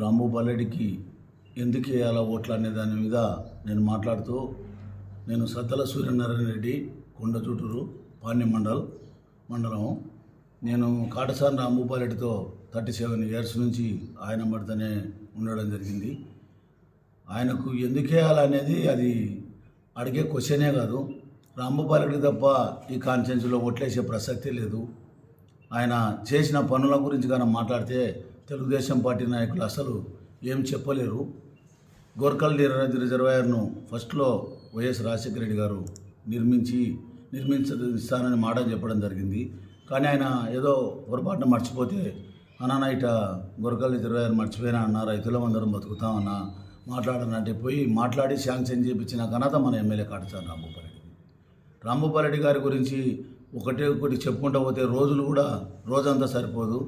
రాంభూపాల్ రెడ్డికి ఎందుకు వేయాలా ఓట్లు అనే దాని మీద నేను మాట్లాడుతూ నేను సత్తల సూర్యనారాయణ రెడ్డి కొండ చుట్టూరు పాణ్యం మండల్ మండలం. నేను Katasani Rambhupal thirty seven years నుంచి ఆయన మడితనే ఉండడం జరిగింది. ఆయనకు ఎందుకు వేయాలనేది అది అడిగే క్వశ్చనే కాదు. రాంభూపాల్ తప్ప ఈ కాన్ఫరెన్స్లో ఓట్లేసే ప్రసక్తే లేదు. ఆయన చేసిన పనుల గురించి కానీ మాట్లాడితే తెలుగుదేశం పార్టీ నాయకులు అసలు ఏం చెప్పలేరు. గోర్కల్ రిజర్వాయర్ను ఫస్ట్లో వైఎస్ రాజశేఖర రెడ్డి గారు నిర్మించి నిర్మించానని మాట చెప్పడం జరిగింది. కానీ ఆయన ఏదో పొరపాటున మర్చిపోతే అన్న ఇట గొరకల్ రిజర్వాయర్ మర్చిపోయినా అన్న రైతులం అందరం బతుకుతామన్నా మాట్లాడనంటే పోయి మాట్లాడి శాంక్షన్ చేయించిన ఘనత మన ఎమ్మెల్యే కాటసాని రాంభూపాల్ రెడ్డి గారి గురించి ఒకటే ఒకటి చెప్పుకుంటూ పోతే రోజులు కూడా రోజంతా సరిపోదు.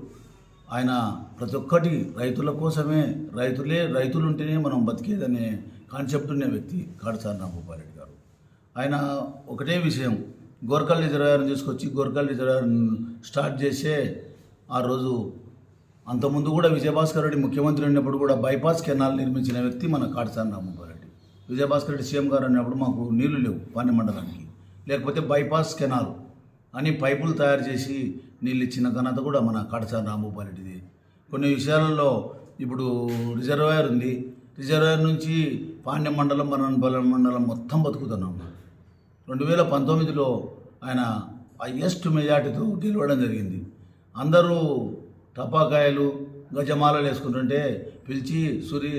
ఆయన ప్రతి ఒక్కటి రైతుల కోసమే రైతులే రైతులు ఉంటేనే మనం బతికేదనే కాన్సెప్ట్ ఉన్న వ్యక్తి కాడసాని రాంగోపాల్రెడ్డి గారు. ఆయన ఒకటే విషయం గోర్కల్ రిజర్వాయర్ని తీసుకొచ్చి గోర్కల్ రిజర్వాయర్ స్టార్ట్ చేసే ఆ రోజు అంతకుముందు కూడా విజయభాస్కర్ రెడ్డి ముఖ్యమంత్రి ఉన్నప్పుడు కూడా బైపాస్ కెనాల్ నిర్మించిన వ్యక్తి మన కాటసాని రాంభూపాల్ రెడ్డి. విజయభాస్కర్ రెడ్డి సీఎం గారు అన్నప్పుడు మాకు నీళ్ళు లేవు పాణ్య మండలానికి. లేకపోతే బైపాస్ కెనాల్ అని పైపులు తయారు చేసి నీళ్ళు ఇచ్చిన ఘనత కూడా మన కాటసాని రాంభూపాల్ రెడ్డిది కొన్ని విషయాలలో ఇప్పుడు రిజర్వాయర్ ఉంది. రిజర్వాయర్ నుంచి పాండ్య మండలం మనపల్లి మండలం మొత్తం బతుకుతున్నాం రెండు వేల పంతొమ్మిదిలో ఆయన హయ్యెస్ట్ మెజార్టీతో గెలవడం జరిగింది. అందరూ టపాకాయలు గజమాలలు వేసుకుంటుంటే పిలిచి సూరి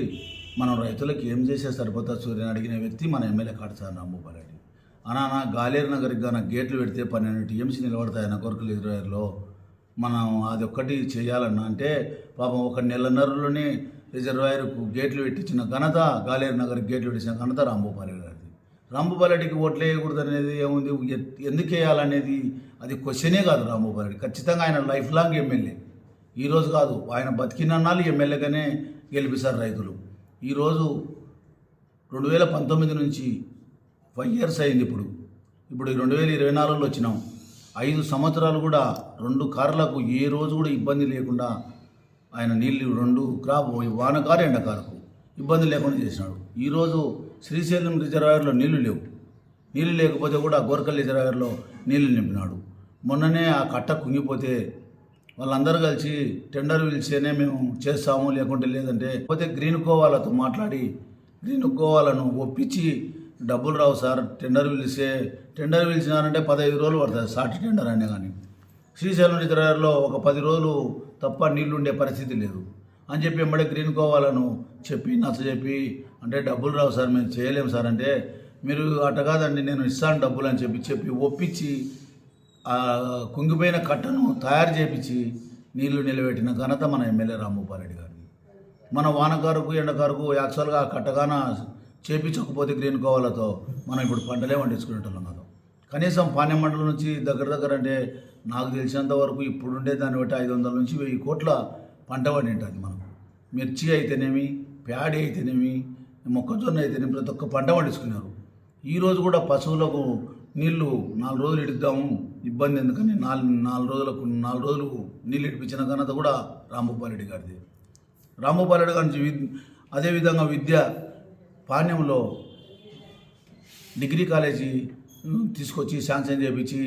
మనం రైతులకు ఏం చేసే సరిపోతా సూర్యని అడిగిన వ్యక్తి మన ఎమ్మెల్యే కాటసాని రాంభూపాల్ రెడ్డి అనానా గాలేరు నగర్కి గాన గేట్లు పెడితే పన్నెండు టీఎంసీ నిలబడతాయి నా కొరకు ఇరవైలో మనం అది ఒక్కటి చేయాలన్నా అంటే పాపం ఒక నెలన్నరలోనే రిజర్వాయర్కు గేట్లు పెట్టించిన ఘనత గాలేరు నగర్ గేట్లు పెట్టించిన ఘనత రాంభూపాల్ గారిది. రాంభూపాల్ ఓట్లు వేయకూడదు అనేది ఏముంది ఎందుకు వేయాలనేది అది క్వశ్చనే కాదు రాంభూపాల్ ఖచ్చితంగా ఆయన లైఫ్ లాంగ్ ఎమ్మెల్యే. ఈరోజు కాదు ఆయన బతికినన్నాళ్ళు ఎమ్మెల్యేగానే గెలిపిస్తారు రైతులు. ఈరోజు రెండు వేల పంతొమ్మిది నుంచి ఫైవ్ ఇయర్స్ అయింది ఇప్పుడు. ఇప్పుడు రెండు వేల ఇరవై నాలుగులో వచ్చినాం. ఐదు సంవత్సరాలు కూడా రెండు కార్లకు ఏ రోజు కూడా ఇబ్బంది లేకుండా ఆయన నీళ్ళు రెండు క్రాప్ వానకారు ఎండకారుకు ఇబ్బంది లేకుండా చేసినాడు. ఈరోజు శ్రీశైలం రిజర్వాయర్లో నీళ్ళు లేవు. నీళ్ళు లేకపోతే కూడా గోర్కల్ రిజర్వాయర్లో నీళ్ళు నింపినాడు. మొన్ననే ఆ కట్ట కుంగిపోతే వాళ్ళందరూ కలిసి టెండర్ పిలిచేనే మేము చేస్తాము లేకుంటే లేదంటే పోతే గ్రీన్ కోవాలతో మాట్లాడి గ్రీన్ కోవాలను ఒప్పించి డబ్బులు రావు సార్. టెండర్ పిలిస్తే టెండర్ పిలిచినారంటే పదహైదు రోజులు పడుతుంది సాటి టెండర్ అనే కానీ. శ్రీశైలం రిజర్వాయర్లో ఒక పది రోజులు తప్ప నీళ్ళు ఉండే పరిస్థితి లేదు. అని చెప్పి ఎంబడే గ్రీన్ కోవాలను చెప్పి నచ్చ చెప్పి అంటే డబ్బులు రావు సార్ మేము చేయలేము సార్ అంటే మీరు అట్ట కాదండి నేను ఇస్తాను డబ్బులు అని చెప్పి చెప్పి ఒప్పించి ఆ కుంగిపోయిన కట్టను తయారు చేపించి నీళ్ళు నిలబెట్టిన ఘనత మన ఎమ్మెల్యే రాంభూపాల్ రెడ్డి గారిని మన వానకారుకు ఎండకారుకు యాక్చువల్గా ఆ కట్టగాన చేపించకపోతే గ్రీన్ కోవాలతో మనం ఇప్పుడు పంటలే పండించుకునేటోళ్ళం కదా. కనీసం పాణ్యం మండలం నుంచి దగ్గర దగ్గర అంటే నాకు తెలిసినంత వరకు ఇప్పుడుండే దాన్ని బట్టి ఐదు వందల నుంచి వెయ్యి కోట్ల పంట పండింటుంది మనకు మిర్చి అయితేనేమి ప్యాడీ అయితేనేమి మొక్కజొన్న అయితేనేమి ప్రతి ఒక్క పంట పండించుకున్నారు. ఈరోజు కూడా పశువులకు నీళ్ళు నాలుగు రోజులు ఇడుద్దాము ఇబ్బంది ఎందుకని నాలుగు నాలుగు రోజులకు నాలుగు రోజులు నీళ్ళు ఇడిపించిన ఘనత కూడా రాంభూపాల్ రెడ్డి గారిది. రాంభూపాల్ రెడ్డి గారి నుంచి అదేవిధంగా విద్య పాణ్యంలో డిగ్రీ కాలేజీ తీసుకొచ్చి శాంక్షన్ చేపించి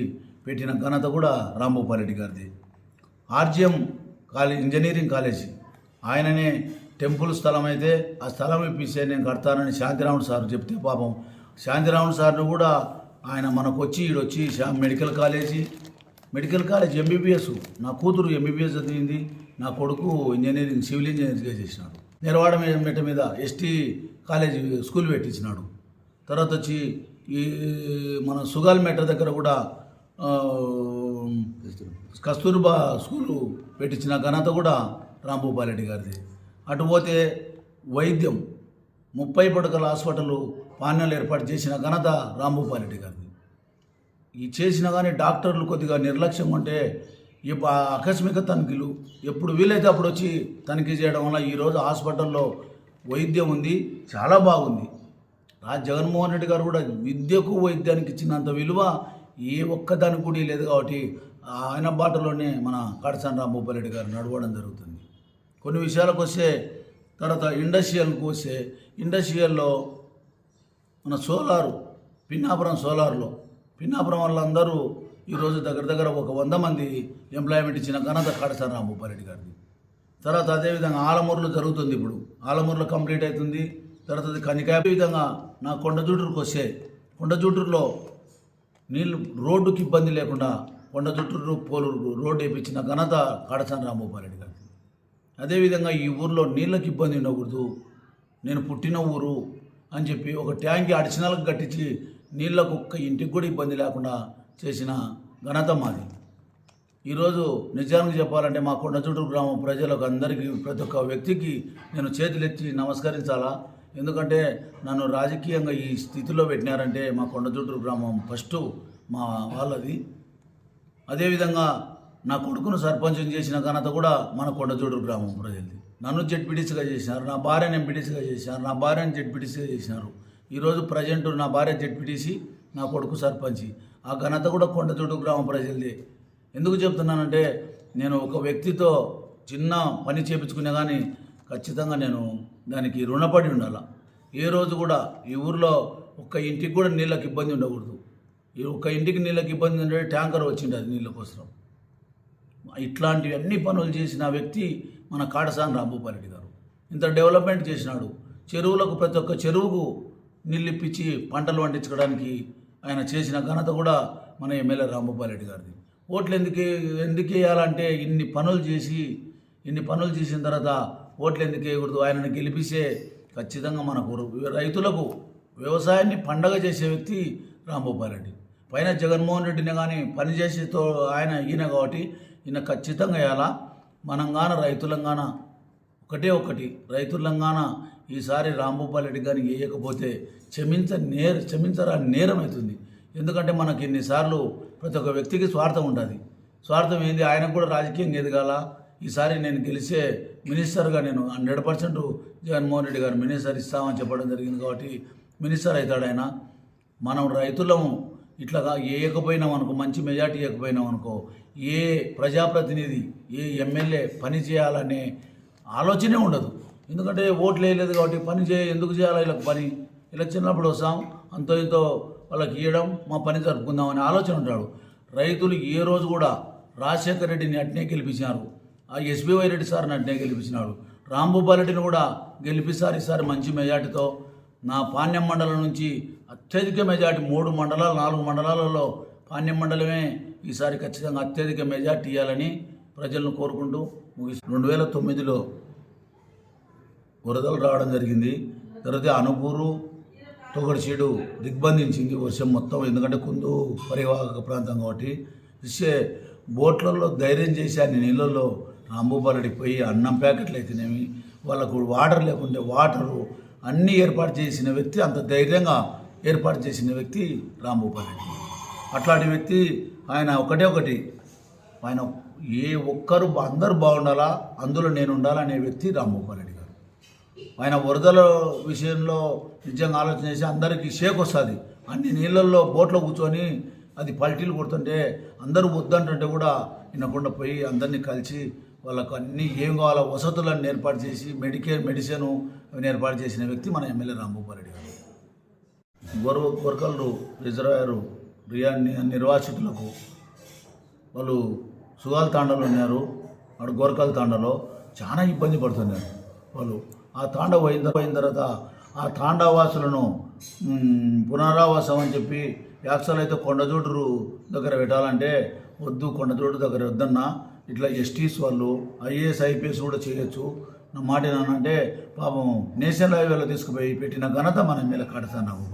పెట్టిన ఘనత కూడా రాంభూపాల్ రెడ్డి గారిది. RGM college engineering college. ఆయననే టెంపుల్ స్థలం అయితే ఆ స్థలం ఇప్పిస్తే నేను కడతానని శాంతిరాముడు సార్ చెప్తే పాపం. శాంతిరాముడు సార్ను కూడా ఆయన మనకు వచ్చి ఈడొచ్చి medical college medical college MBBS నా కూతురు ఎంబీబీఎస్ చదివింది నా కొడుకు ఇంజనీరింగ్ సివిల్ ఇంజనీరింగ్గా చేసినాడు నెరవాడ మెట్ట మీద ఎస్టీ కాలేజీ స్కూల్ పెట్టించినాడు. తర్వాత వచ్చి ఈ మన సుగాల్ మెట్ట దగ్గర కూడా కస్తూర్బా స్కూలు పెట్టించిన ఘనత కూడా రాంభూపాలరెడ్డి గారిది. అటు పోతే వైద్యం ముప్పై పడకల హాస్పిటల్ పాణ్యాలు ఏర్పాటు చేసిన ఘనత రాంభూపాలరెడ్డి గారిది. ఈ చేసినా కానీ డాక్టర్లు కొద్దిగా నిర్లక్ష్యం ఉంటే ఆకస్మిక తనిఖీలు. ఎప్పుడు వీలైతే అప్పుడు వచ్చి తనిఖీ చేయడం వల్ల ఈరోజు హాస్పిటల్లో వైద్యం ఉంది చాలా బాగుంది. ఆ జగన్మోహన్ రెడ్డి గారు కూడా విద్యకు వైద్యానికి ఇచ్చినంత విలువ ఏ ఒక్కదానికి కూడా లేదు కాబట్టి ఆయన బాటలోనే మన కాడసాని రాంభూపాల్ గారు నడవడం జరుగుతుంది. కొన్ని విషయాలకు వస్తే తర్వాత ఇండస్ట్రియల్కి వస్తే ఇండస్ట్రియల్లో మన సోలారు పిన్నాపురం సోలార్లో పిన్నాపురం వాళ్ళందరూ ఈరోజు దగ్గర దగ్గర ఒక వంద మంది ఎంప్లాయ్మెంట్ ఇచ్చిన ఘనత కాడసారి రాంభూపారెడ్డి గారిది. తర్వాత అదేవిధంగా ఆలమూరులో జరుగుతుంది ఇప్పుడు. ఆలమూరులో కంప్లీట్ అవుతుంది. తర్వాత కనికాయ విధంగా నా కొండజూటూరుకు వస్తే కొండజూటూరులో నీళ్ళు రోడ్డుకి ఇబ్బంది లేకుండా కొండజుట్టూరు పోలూరు రోడ్డు వేయించిన ఘనత కాడసాని రాంభూపారెడ్డి గారికి అదేవిధంగా ఈ ఊర్లో నీళ్ళకి ఇబ్బంది ఉండకూడదు. నేను పుట్టిన ఊరు అని చెప్పి ఒక ట్యాంక్ అడిషనల్గా కట్టించి నీళ్ళకు ఒక్క ఇంటికి కూడా ఇబ్బంది లేకుండా చేసిన ఘనత మాది. ఈరోజు నిజానికి చెప్పాలంటే మా కొండచుట్టూరు గ్రామం ప్రజలకు అందరికీ ప్రతి ఒక్క వ్యక్తికి నేను చేతులెత్తి నమస్కరించాలా? ఎందుకంటే నన్ను రాజకీయంగా ఈ స్థితిలో పెట్టినారంటే మా కొండచుట్టూరు గ్రామం ఫస్ట్ మా వాళ్ళది. అదేవిధంగా నా కొడుకును సర్పంచం చేసిన ఘనత కూడా మన కొండచూడూరు గ్రామం ప్రజలది. నన్ను జడ్పీటీసీగా చేసినారు నా భార్యను ఎంపీటీసీగా చేసినారు నా భార్యను జడ్పీటీసీగా చేసినారు. ఈరోజు ప్రజెంట్ నా భార్య జడ్పీటీసీ నా కొడుకు సర్పంచి. ఆ ఘనత కూడా కొండచూడు గ్రామ ప్రజలది. ఎందుకు చెప్తున్నానంటే నేను ఒక వ్యక్తితో చిన్న పని చేపించుకునే కానీ ఖచ్చితంగా నేను దానికి రుణపడి ఉండాల. ఏ రోజు కూడా ఈ ఊర్లో ఒక్క ఇంటికి కూడా నీళ్ళకి ఇబ్బంది ఉండకూడదు. ఈ ఒక్క ఇంటికి నీళ్ళకి ఇబ్బంది ఉండే ట్యాంకర్ వచ్చింది అది నీళ్ళ కోసం. ఇట్లాంటివి అన్ని పనులు చేసిన వ్యక్తి మన కాడసాని రాంభూపారెడ్డి గారు. ఇంత డెవలప్మెంట్ చేసినాడు. చెరువులకు ప్రతి ఒక్క చెరువుకు నీళ్ళు ఇప్పించి పంటలు పండించుకోవడానికి ఆయన చేసిన ఘనత కూడా మన ఎమ్మెల్యే రాంభూపారెడ్డి గారిది. ఓట్లు ఎందుకు ఎందుకు వేయాలంటే ఇన్ని పనులు చేసి ఇన్ని పనులు చేసిన తర్వాత ఓట్లు ఎందుకు వేయకూడదు? ఆయనను గెలిపిస్తే ఖచ్చితంగా మనకు రైతులకు వ్యవసాయాన్ని పండగ చేసే వ్యక్తి రాంభూపారెడ్డి పైన జగన్మోహన్ రెడ్డిని కానీ పనిచేసేతో ఆయన ఈయన కాబట్టి ఈయన ఖచ్చితంగా వేయాలా? మనంగాన రైతులంగాన ఒకటే ఒకటి. రైతులంగాన ఈసారి రాంభూపాల్ రెడ్డి గారిని వేయకపోతే క్షమించ నేర క్షమించరా నేరం అవుతుంది. ఎందుకంటే మనకి ఇన్నిసార్లు ప్రతి ఒక్క వ్యక్తికి స్వార్థం ఉంటుంది స్వార్థం ఏంది? ఆయనకు కూడా రాజకీయం ఎదగాల? ఈసారి నేను గెలిచే మినిస్టర్గా నేను హండ్రెడ్ పర్సెంట్ జగన్మోహన్ రెడ్డి గారు మినిస్టర్ ఇస్తామని చెప్పడం జరిగింది కాబట్టి మినిస్టర్ అవుతాడు ఆయన. మనం రైతులము ఇట్లాగా వేయకపోయినాం అనుకో మంచి మెజార్టీ ఇవ్వకపోయినాం అనుకో ఏ ప్రజాప్రతినిధి ఏ ఎమ్మెల్యే పని చేయాలనే ఆలోచనే ఉండదు. ఎందుకంటే ఓట్లు వేయలేదు కాబట్టి పని చేయ ఎందుకు చేయాలి వీళ్ళకి పని? ఇలా చిన్నప్పుడు వస్తాం అంతో ఇంతో వాళ్ళకి ఇవ్వడం మా పని జరుపుకుందాం అనే ఆలోచన ఉంటాడు. రైతులు ఏ రోజు కూడా రాజశేఖర రెడ్డిని అట్నే గెలిపించినారు. ఆ ఎస్బీవై రెడ్డి సార్ని అట్నే గెలిపించినాడు. రాంభూపాల్ రెడ్డిని కూడా గెలిపిస్తారు ఈసారి మంచి మెజార్టీతో నా పాణ్యం మండలం నుంచి అత్యధిక మెజార్టీ మూడు మండలాలు నాలుగు మండలాలలో పాణ్యం మండలమే ఈసారి ఖచ్చితంగా అత్యధిక మెజార్టీ ఇవ్వాలని ప్రజలను కోరుకుంటూ ముగిసి రెండు వేల తొమ్మిదిలో వరదలు రావడం జరిగింది. తర్వాత అనుపూరు తొగడిచీడు దిగ్బంధించింది వర్షం మొత్తం. ఎందుకంటే కుందు పరివాహక ప్రాంతం కాబట్టి. ఇస్తే బోట్లలో ధైర్యం చేసి అన్ని నీళ్ళల్లో రాంభూపాలడికి పోయి అన్నం ప్యాకెట్లు అయితేనేమి వాళ్ళకు వాటర్ లేకుంటే వాటరు అన్నీ ఏర్పాటు చేసిన వ్యక్తి అంత ధైర్యంగా ఏర్పాటు చేసిన వ్యక్తి రాంభూపాలరెడ్డి అట్లాంటి వ్యక్తి ఆయన ఒకటే ఒకటి. ఆయన ఏ ఒక్కరు అందరు అందరూ బాగుండాలా? అందులో నేను ఉండాలనే వ్యక్తి రాంభూపాలరెడ్డి గారు. ఆయన వరదల విషయంలో నిజంగా ఆలోచన చేసి అందరికీ షేక్ వస్తుంది. అన్ని నీళ్ళల్లో బోట్లో కూర్చొని అది పల్టీలు కొడుతుంటే అందరూ వద్దంటుంటే కూడా వినకుండా పోయి అందరినీ కలిసి వాళ్ళకు అన్ని ఏం కావాలో వసతులను ఏర్పాటు చేసి మెడికేర్ మెడిసిన్ ఏర్పాటు చేసిన వ్యక్తి మన ఎమ్మెల్యే రాంభూపారెడ్డి గారు. గొర గొరకల్లు రిజర్వాయరు రియా నిర్వాసితులకు వాళ్ళు సుగాల తాండలో ఉన్నారు వాడు గోరకాల తాండలో చాలా ఇబ్బంది పడుతున్నారు వాళ్ళు. ఆ తాండవ అయిన పోయిన తర్వాత ఆ తాండవాసులను పునరావాసం అని చెప్పి యాక్సలు అయితే కొండజోడురు దగ్గర పెట్టాలంటే వద్దు కొండజోడు దగ్గర వద్దన్నా ఇట్లా ఎస్టీస్ వాళ్ళు ఐఏఎస్ ఐపీఎస్ కూడా చేయొచ్చు. నా మాట ఏంటంటే పాపం నేషనల్ హైవేలో తీసుకుపోయి పెట్టిన ఘనత మన ఎమ్మెల్యే కడతాను నాకు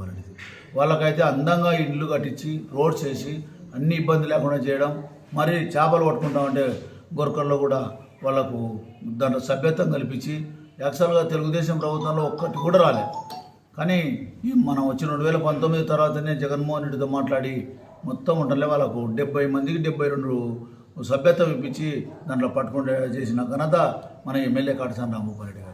వాళ్ళకైతే అందంగా ఇల్లు కట్టించి రోడ్స్ వేసి అన్ని ఇబ్బంది లేకుండా చేయడం మరి చేపలు పట్టుకుంటామంటే గొరకల్లో కూడా వాళ్ళకు దాంట్లో సభ్యత్వం కల్పించి యాక్చువల్గా తెలుగుదేశం ప్రభుత్వంలో ఒక్కటి కూడా రాలే. కానీ మనం వచ్చిన రెండు వేల పంతొమ్మిది తర్వాతనే జగన్మోహన్ రెడ్డితో మాట్లాడి మొత్తం ఉంటలే వాళ్ళకు డెబ్బై మందికి డెబ్బై రెండు సభ్యత్వం ఇప్పించి దాంట్లో పట్టుకుంటే చేసిన ఘనత మన ఎమ్మెల్యే కాటసాని రాంభూపారెడ్డి గారు.